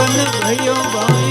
મગન ભયો ભાઈ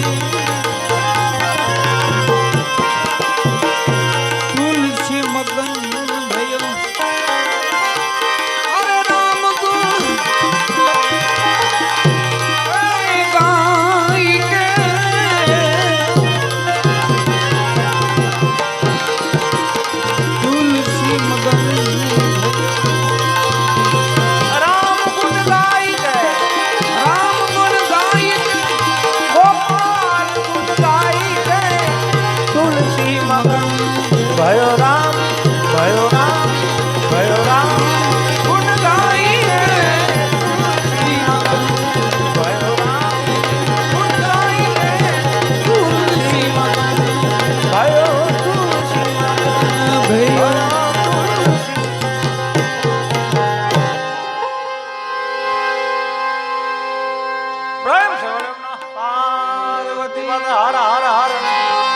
પ્રેમ પાર્વતી માતા હર હર હર